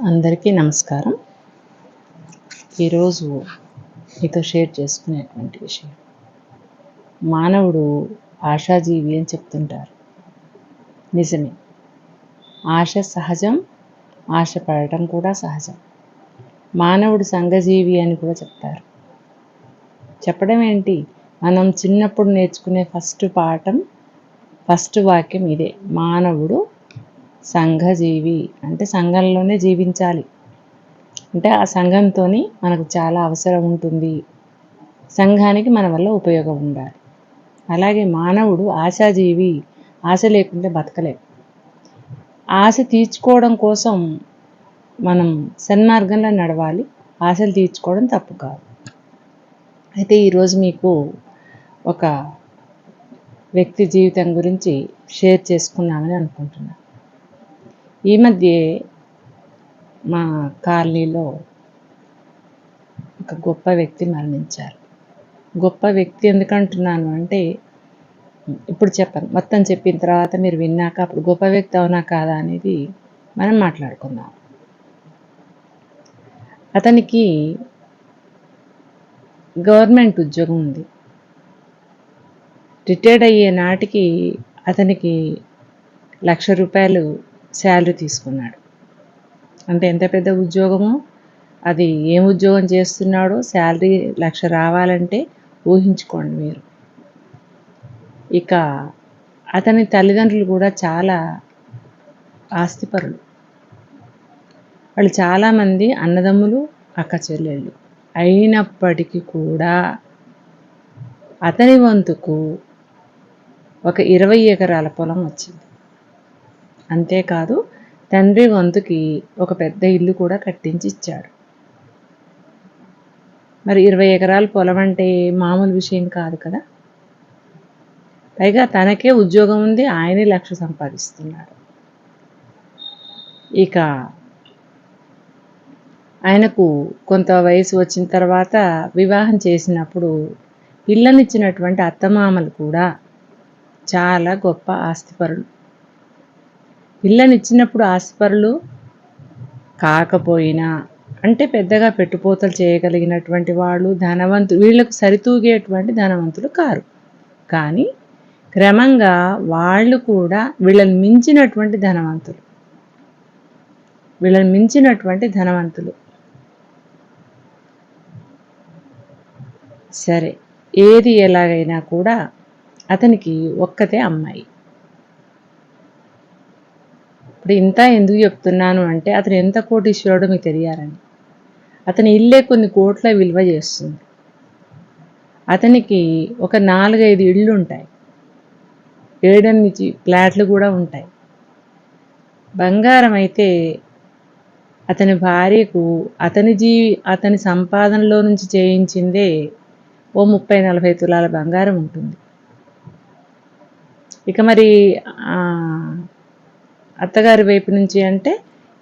అందరికీ నమస్కారం. ఈరోజు మీతో షేర్ చేసుకునేటువంటి విషయం. మానవుడు ఆశాజీవి అని చెప్తుంటారు. నిజమే. ఆశ సహజం ఆశ పడటం కూడా సహజం. మానవుడు సంఘజీవి అని కూడా చెప్తారు. చెప్పడం ఏంటి? మనం చిన్నప్పుడు నేర్చుకునే ఫస్ట్ పాఠం ఫస్ట్ వాక్యం ఇదే. మానవుడు సంఘజీవి. అంటే సంఘంలోనే జీవించాలి. అంటే ఆ సంఘంతో మనకు చాలా అవసరం ఉంటుంది. సంఘానికి మన వల్ల ఉపయోగం ఉండాలి. అలాగే మానవుడు ఆశాజీవి. ఆశ లేకుంటే బతకలే. ఆశ తీర్చుకోవడం కోసం మనం సన్మార్గంలో నడవాలి. ఆశలు తీర్చుకోవడం తప్పు కాదు. అయితే ఈరోజు మీకు ఒక వ్యక్తి జీవితం గురించి షేర్ చేసుకున్నామని అనుకుంటున్నాను ఈ మధ్య మా కాలనీలో ఒక గొప్ప వ్యక్తి మరణించారు. గొప్ప వ్యక్తి ఎందుకంటున్నాను అంటే ఇప్పుడు చెప్పను. మొత్తం చెప్పిన తర్వాత మీరు విన్నాక అప్పుడు గొప్ప వ్యక్తి అవునా కాదా అనేది మనం మాట్లాడుకుందాం. అతనికి గవర్నమెంట్ ఉద్యోగం ఉంది. రిటైర్డ్ అయ్యే నాటికి అతనికి లక్ష రూపాయలు శాలరీ తీసుకున్నాడు. అంటే ఎంత పెద్ద ఉద్యోగమో అది ఏం ఉద్యోగం చేస్తున్నాడో శాలరీ లక్ష రావాలంటే ఊహించుకోండి మీరు. ఇక అతని తల్లిదండ్రులు కూడా చాలా ఆస్తిపరులు. వాళ్ళు చాలామంది అన్నదమ్ములు అక్క చెల్లెళ్ళు అయినప్పటికీ కూడా అతని వంతుకు ఒక ఇరవై ఎకరాల పొలం వచ్చింది. అంతేకాదు తండ్రి వంతుకి ఒక పెద్ద ఇల్లు కూడా కట్టించి ఇచ్చాడు మరి ఇరవై ఎకరాల పొలం అంటే మామూలు విషయం కాదు కదా? పైగా తనకే ఉద్యోగం ఉంది ఆయనే లక్ష సంపాదిస్తున్నాడు. ఇక ఆయనకు కొంత వయసు వచ్చిన తర్వాత వివాహం చేసినప్పుడు పిల్లనిచ్చినటువంటి అత్తమామలు కూడా చాలా గొప్ప ఆస్తిపరులు. పిల్లనిచ్చినప్పుడు ఆస్తిపరులు కాకపోయినా అంటే పెద్దగా పెట్టుపోతలు చేయగలిగినటువంటి వాళ్ళు ధనవంతులు వీళ్ళకు సరితూగేటువంటి ధనవంతులు కారు. కానీ క్రమంగా వాళ్ళు కూడా వీళ్ళని మించినటువంటి ధనవంతులు. వీళ్ళని మించినటువంటి ధనవంతులు. సరే ఏది ఎలాగైనా కూడా అతనికి ఒక్కతే అమ్మాయి. ఇప్పుడు ఇంత ఎందుకు చెప్తున్నాను అంటే అతను ఎంత కోటీశ్వరుడో మీకు తెలియాలని అతని ఇల్లే కొన్ని కోట్ల విలువ చేస్తుంది. అతనికి ఒక నాలుగైదు ఇళ్ళు ఉంటాయి. ఏడెనిమిది ఫ్లాట్లు కూడా ఉంటాయి. బంగారం అయితే అతని భార్యకు అతని జీవి అతని సంపాదనలో నుంచి చేయించిందే ఓ ముప్పై నలభై తులాల బంగారం ఉంటుంది. ఇక మరి అత్తగారి వైపు నుంచి అంటే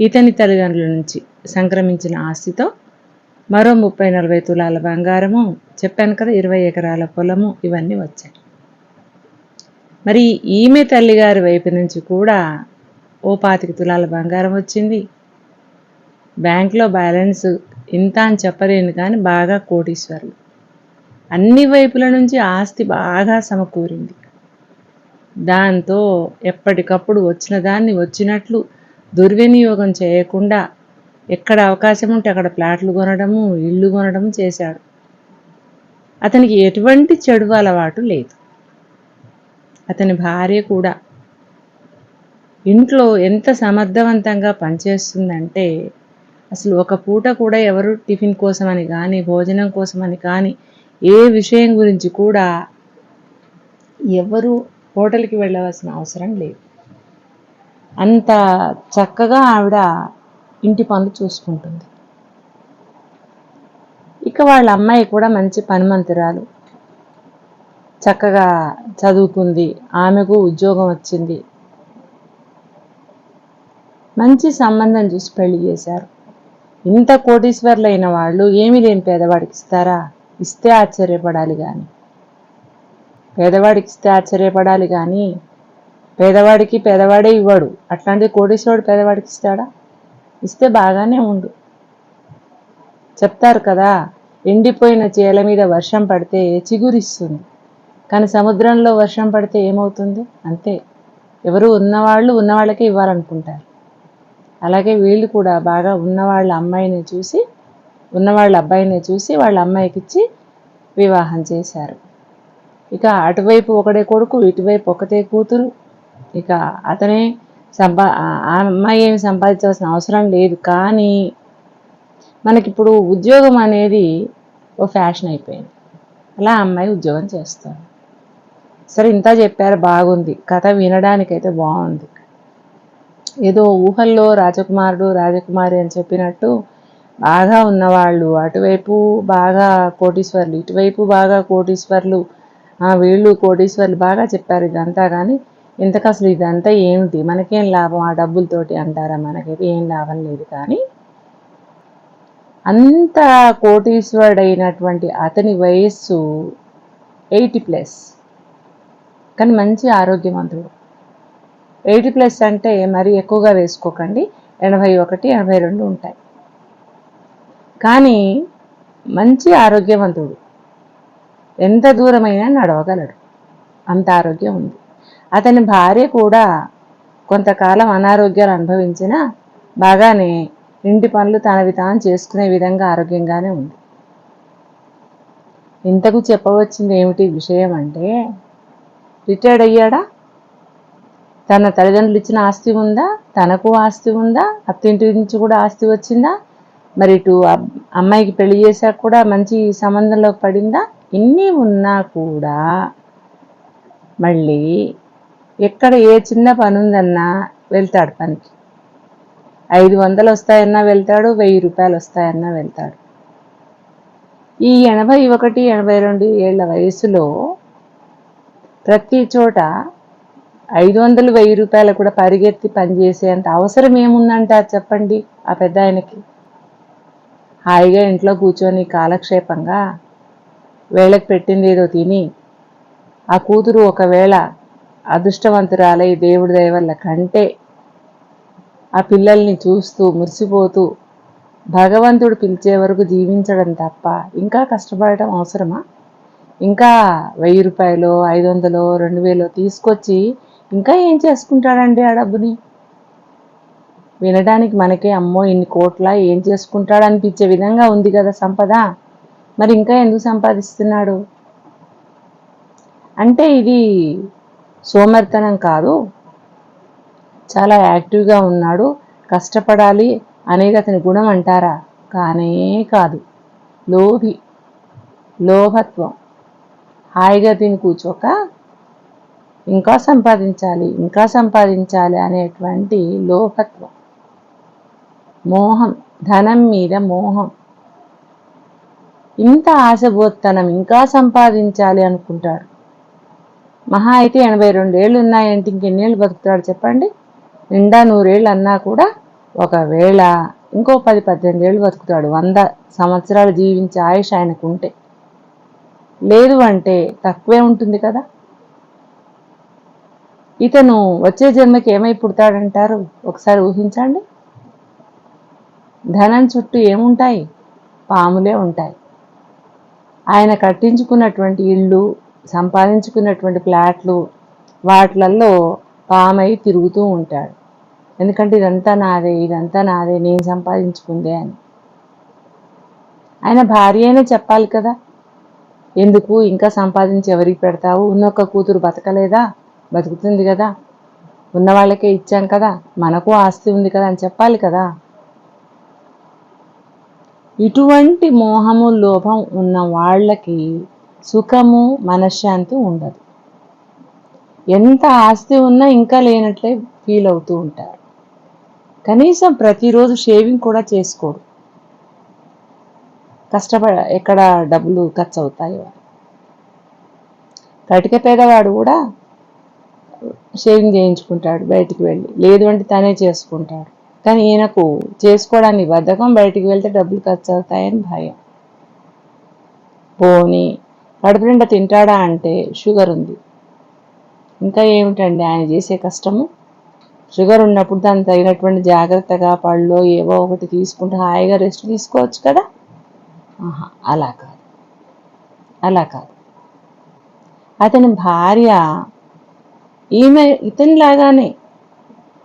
ఇతని తల్లిదండ్రుల నుంచి సంక్రమించిన ఆస్తితో మరో ముప్పై నలభై తులాల బంగారము చెప్పాను కదా ఇరవై ఎకరాల పొలము ఇవన్నీ వచ్చాయి. మరి ఈమె తల్లిగారి వైపు నుంచి కూడా ఓ పాతిక తులాల బంగారం వచ్చింది. బ్యాంక్లో బ్యాలెన్స్ ఇంత అని చెప్పలేను కానీ బాగా కోటీశ్వరులు. అన్ని వైపుల నుంచి ఆస్తి బాగా సమకూరింది. దాంతో ఎప్పటికప్పుడు వచ్చిన దాన్ని వచ్చినట్లు దుర్వినియోగం చేయకుండా ఎక్కడ అవకాశం ఉంటే అక్కడ ప్లాట్లు కొనడము ఇల్లు కొనడము చేశాడు. అతనికి ఎటువంటి చెడు అలవాటు లేదు. అతని భార్య కూడా ఇంట్లో ఎంత సమర్థవంతంగా పనిచేస్తుందంటే అసలు ఒక పూట కూడా ఎవరు టిఫిన్ కోసమని కానీ భోజనం కోసమని కానీ ఏ విషయం గురించి కూడా ఎవరు హోటల్కి వెళ్ళవలసిన అవసరం లేదు. అంత చక్కగా ఆవిడ ఇంటి పనులు చూసుకుంటుంది. ఇక వాళ్ళ అమ్మాయి కూడా మంచి పనిమంతురాలు. చక్కగా చదువుకుంది. ఆమెకు ఉద్యోగం వచ్చింది. మంచి సంబంధం చూసి పెళ్ళి చేశారు. ఇంత కోటీశ్వర్లు అయిన వాళ్ళు ఏమీ లేని పేదవాడికి ఇస్తారా? ఇస్తే ఆశ్చర్యపడాలి కానీ పేదవాడికి ఇస్తే ఆశ్చర్యపడాలి కానీ పేదవాడికి పేదవాడే ఇవ్వడు. అట్లాంటి కోటీశ్వరుడు పేదవాడికి ఇస్తాడా? ఇస్తే బాగానే ఉండు. చెప్తారు కదా ఎండిపోయిన చేల మీద వర్షం పడితే చిగురిస్తుంది. కానీ సముద్రంలో వర్షం పడితే ఏమవుతుంది? అంతే. ఎవరు ఉన్నవాళ్ళు ఉన్నవాళ్ళకే ఇవ్వాలనుకుంటారు. అలాగే వీళ్ళు కూడా బాగా ఉన్నవాళ్ళ అమ్మాయిని చూసి ఉన్నవాళ్ళ అబ్బాయిని చూసి వాళ్ళ అమ్మాయికి ఇచ్చి వివాహం చేశారు. ఇక అటువైపు ఒకడే కొడుకు ఇటువైపు ఒకటే కూతురు. ఇక అతనే సంపా ఆ అమ్మాయి ఏమి సంపాదించాల్సిన అవసరం లేదు. కానీ మనకిప్పుడు ఉద్యోగం అనేది ఓ ఫ్యాషన్ అయిపోయింది. అలా అమ్మాయి ఉద్యోగం చేస్తాను సరే ఇంత చెప్పారు బాగుంది. కథ వినడానికైతే బాగుంది. ఏదో ఊహల్లో రాజకుమారుడు రాజకుమారి అని చెప్పినట్టు బాగా ఉన్నవాళ్ళు అటువైపు బాగా కోటీశ్వర్లు ఇటువైపు బాగా కోటీశ్వర్లు వీళ్ళు కోటీశ్వర్లు బాగా చెప్పారు ఇదంతా కానీ ఇంతకు అసలు ఇదంతా ఏమిటి? మనకేం లాభం ఆ డబ్బులతోటి అంటారా? మనకైతే ఏం లాభం లేదు కానీ అంత కోటీశ్వరుడైనటువంటి అతని వయస్సు ఎయిటీ ప్లస్. కానీ మంచి ఆరోగ్యవంతుడు. ఎయిటీ ప్లస్ అంటే మరీ ఎక్కువగా వేసుకోకండి. ఎనభై ఒకటి ఎనభై రెండు ఉంటాయి. కానీ మంచి ఆరోగ్యవంతుడు. ఎంత దూరమైనా నడవగలడు. అంత ఆరోగ్యం ఉంది. అతని భార్య కూడా కొంతకాలం అనారోగ్యాలు అనుభవించినా బాగానే ఇంటి పనులు తనవి తాను చేసుకునే విధంగా ఆరోగ్యంగానే ఉంది. ఇంతకు చెప్పవచ్చింది ఏమిటి విషయం అంటే రిటైర్డ్ అయ్యాడా? తన తల్లిదండ్రులు ఇచ్చిన ఆస్తి ఉందా? తనకు ఆస్తి ఉందా? అత్తింటి నుంచి కూడా ఆస్తి వచ్చిందా? మరి ఇటు అమ్మాయికి పెళ్ళి చేశాక కూడా మంచి సంబంధంలోకి పడిందా? ఇన్ని ఉన్నా కూడా మళ్ళీ ఎక్కడ ఏ చిన్న పని ఉందన్నా వెళ్తాడు పనికి. ఐదు వందలు వస్తాయన్నా వెళ్తాడు వెయ్యి రూపాయలు వస్తాయన్నా వెళ్తాడు. ఈ ఎనభై ఒకటి ఎనభై రెండు ఏళ్ళ వయసులో ప్రతి చోట ఐదు వందలు వెయ్యి రూపాయలు కూడా పరిగెత్తి పనిచేసేంత అవసరం ఏముందంటారు చెప్పండి ఆ పెద్ద ఆయనకి హాయిగా ఇంట్లో కూర్చొని కాలక్షేపంగా వేళకు పెట్టింది ఏదో తిని ఆ కూతురు ఒకవేళ అదృష్టవంతురాలై దేవుడి దయవల్ల కంటే ఆ పిల్లల్ని చూస్తూ మురిసిపోతూ భగవంతుడు పిలిచే వరకు జీవించడం తప్ప ఇంకా కష్టపడటం అవసరమా? ఇంకా వెయ్యి రూపాయలు ఐదు వందలు రెండు వేలు తీసుకొచ్చి ఇంకా ఏం చేసుకుంటాడండి ఆ డబ్బుని? వినడానికి మనకే అమ్మో ఇన్ని కోట్ల ఏం చేసుకుంటాడనిపించే విధంగా ఉంది కదా సంపద. మరి ఇంకా ఎందుకు సంపాదిస్తున్నాడు? అంటే ఇది సోమర్తనం కాదు. చాలా యాక్టివ్గా ఉన్నాడు. కష్టపడాలి అనేది అతని గుణం అంటారా? కానే కాదు. లోభి లోభత్వం. హాయిగా తిని కూర్చోక ఇంకా సంపాదించాలి ఇంకా సంపాదించాలి అనేటువంటి లోభత్వం. మోహం ధనం మీద మోహం. ఇంత ఆశబోత్తనం ఇంకా సంపాదించాలి అనుకుంటాడు. మహా అయితే ఎనభై రెండేళ్ళు ఉన్నాయంటే ఇంకెన్నేళ్ళు బతుకుతాడు చెప్పండి? నిండా నూరేళ్ళు అన్నా కూడా ఒకవేళ ఇంకో పది పద్దెనిమిది ఏళ్ళు బతుకుతాడు. వంద సంవత్సరాలు జీవించే ఆయుష్ ఆయనకు ఉంటే లేదు అంటే తక్కువే ఉంటుంది కదా? ఇతను వచ్చే జన్మకి ఏమై పుడతాడంటారు? ఒకసారి ఊహించండి. ధనం చుట్టూ ఏముంటాయి? పాములే ఉంటాయి. ఆయన కట్టించుకున్నటువంటి ఇళ్ళు సంపాదించుకున్నటువంటి ఫ్లాట్లు వాటిలల్లో పామై తిరుగుతూ ఉంటాడు. ఎందుకంటే ఇదంతా నాదే ఇదంతా నాదే నేను సంపాదించుకుందే అని. ఆయన భార్య అయినా చెప్పాలి కదా ఎందుకు ఇంకా సంపాదించి ఎవరికి పెడతావు? ఉన్నొక్క కూతురు బతకలేదా? బతుకుతుంది కదా. ఉన్న వాళ్ళకే ఇచ్చాం కదా మనకు ఆస్తి ఉంది కదా అని చెప్పాలి కదా. ఇటువంటి మోహము లోభం ఉన్న వాళ్ళకి సుఖము మనశ్శాంతి ఉండదు. ఎంత ఆస్తి ఉన్నా ఇంకా లేనట్లే ఫీల్ అవుతూ ఉంటారు. కనీసం ప్రతిరోజు షేవింగ్ కూడా చేసుకోడు కష్టపడ ఎక్కడ డబ్బులు ఖర్చు అవుతాయో కటిక పేదవాడు కూడా షేవింగ్ చేయించుకుంటాడు బయటికి వెళ్ళి. లేదు అంటే తనే చేసుకుంటాడు. కానీ ఈయనకు చేసుకోవడానికి బద్ధకం బయటికి వెళ్తే డబ్బులు ఖర్చు అవుతాయని భయం. పోని కడుపు నిండా తింటాడా అంటే షుగర్ ఉంది. ఇంకా ఏమిటండి ఆయన చేసే కష్టము? షుగర్ ఉన్నప్పుడు దాన్ని తగినటువంటి జాగ్రత్తగా పళ్ళు ఏవో ఒకటి తీసుకుంటే హాయిగా రెస్ట్ తీసుకోవచ్చు కదా? ఆహా అలా కాదు. అలా కాదు. అతని భార్య ఈమె ఇతనిలాగానే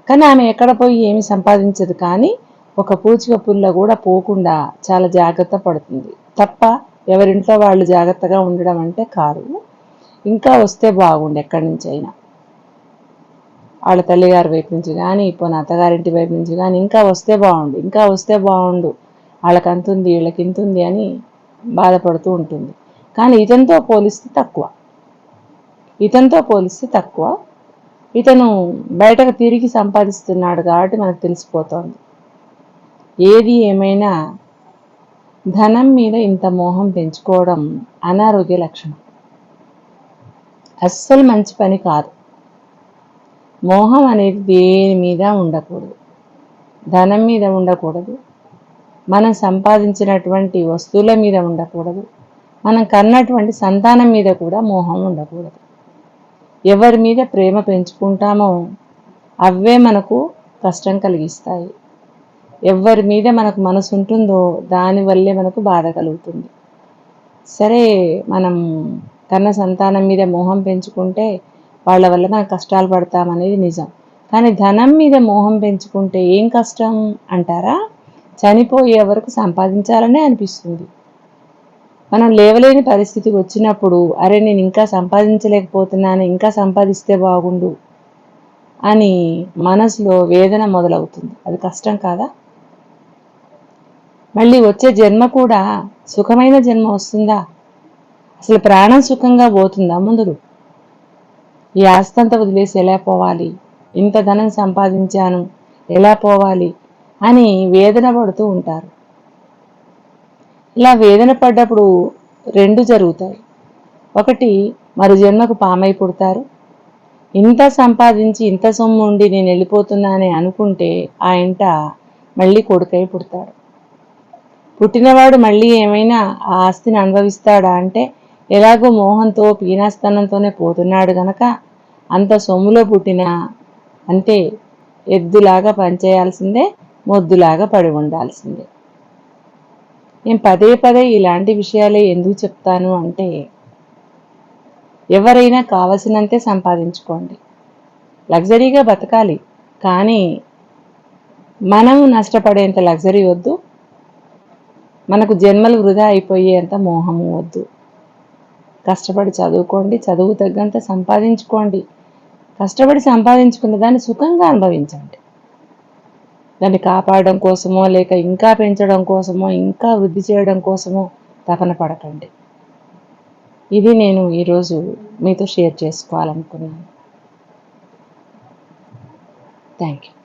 కానీ ఆమె ఎక్కడ పోయి ఏమి సంపాదించదు కానీ ఒక పూచిక పుల్ల కూడా పోకుండా చాలా జాగ్రత్త పడుతుంది. తప్ప ఎవరింట్లో వాళ్ళు జాగ్రత్తగా ఉండడం అంటే కాదు. ఇంకా వస్తే బాగుండు ఎక్కడి నుంచి అయినా. వాళ్ళ తల్లిగారి వైపు నుంచి కానీ ఇప్పుడు అత్తగారింటి వైపు నుంచి కానీ ఇంకా వస్తే బాగుండు ఇంకా వస్తే బాగుండు. వాళ్ళకి అంతుంది వీళ్ళకి ఇంతుంది అని బాధపడుతూ ఉంటుంది. కానీ ఇతనితో పోలిస్తే తక్కువ. ఇతనితో పోలిస్తే తక్కువ. ఇతను బయటకు తిరిగి సంపాదిస్తున్నాడు కాబట్టి మనకు తెలిసిపోతోంది. ఏది ఏమైనా ధనం మీద ఇంత మోహం పెంచుకోవడం అనారోగ్య లక్షణం. అస్సలు మంచి పని కాదు. మోహం అనేది దేని మీద ఉండకూడదు. ధనం మీద ఉండకూడదు. మనం సంపాదించినటువంటి వస్తువుల మీద ఉండకూడదు. మనం కన్నటువంటి సంతానం మీద కూడా మోహం ఉండకూడదు. ఎవరి మీద ప్రేమ పెంచుకుంటామో అవే మనకు కష్టం కలిగిస్తాయి. ఎవరి మీద మనకు మనసు ఉంటుందో దానివల్లే మనకు బాధ కలుగుతుంది. సరే మనం కన్న సంతానం మీద మోహం పెంచుకుంటే వాళ్ళ వల్ల మనం కష్టాలు పడతామనేది నిజం. కానీ ధనం మీద మోహం పెంచుకుంటే ఏం కష్టం అంటారా? చనిపోయే వరకు సంపాదించాలనే అనిపిస్తుంది. మనం లేవలేని పరిస్థితి వచ్చినప్పుడు అరే నేను ఇంకా సంపాదించలేకపోతున్నాను ఇంకా సంపాదిస్తే బాగుండు అని మనసులో వేదన మొదలవుతుంది. అది కష్టం కాదా? మళ్ళీ వచ్చే జన్మ కూడా సుఖమైన జన్మ వస్తుందా? అసలు ప్రాణం సుఖంగా పోతుందా? ముందు ఈ ఆస్తంతా వదిలేసి ఎలా పోవాలి? ఇంత ధనం సంపాదించాను ఎలా పోవాలి? అని వేదన పడుతూ ఉంటారు. ఇలా వేదన పడ్డప్పుడు రెండు జరుగుతాయి. ఒకటి మరు జన్మకు పామై పుడతారు? ఇంత సంపాదించి ఇంత సొమ్ము ఉండి నేను వెళ్ళిపోతున్నానని అనుకుంటే ఆ ఇంట మళ్ళీ కొడుకై పుడతాడు. పుట్టినవాడు మళ్ళీ ఏమైనా ఆ ఆస్తిని అనుభవిస్తాడా అంటే ఎలాగో మోహంతో పీనాస్తనంతోనే పోతున్నాడు గనక అంత సొమ్ములో పుట్టిన అంతే ఎద్దులాగా పనిచేయాల్సిందే మొద్దులాగా పడి ఉండాల్సిందే. నేను పదే పదే ఇలాంటి విషయాలే ఎందుకు చెప్తాను అంటే ఎవరైనా కావలసినంతే సంపాదించుకోండి. లగ్జరీగా బతకాలి కానీ మనం నష్టపడేంత లగ్జరీ వద్దు మనకు జన్మలు వృధా అయిపోయేంత మోహము వద్దు. కష్టపడి చదువుకోండి చదువు తగ్గంత సంపాదించుకోండి. కష్టపడి సంపాదించుకున్న దాన్ని సుఖంగా అనుభవించండి. దాన్ని కాపాడడం కోసమో లేక ఇంకా పెంచడం కోసమో ఇంకా వృద్ధి చేయడం కోసమో తపన పడకండి. ఇది నేను ఈరోజు మీతో షేర్ చేసుకోవాలనుకున్నాను. Thank you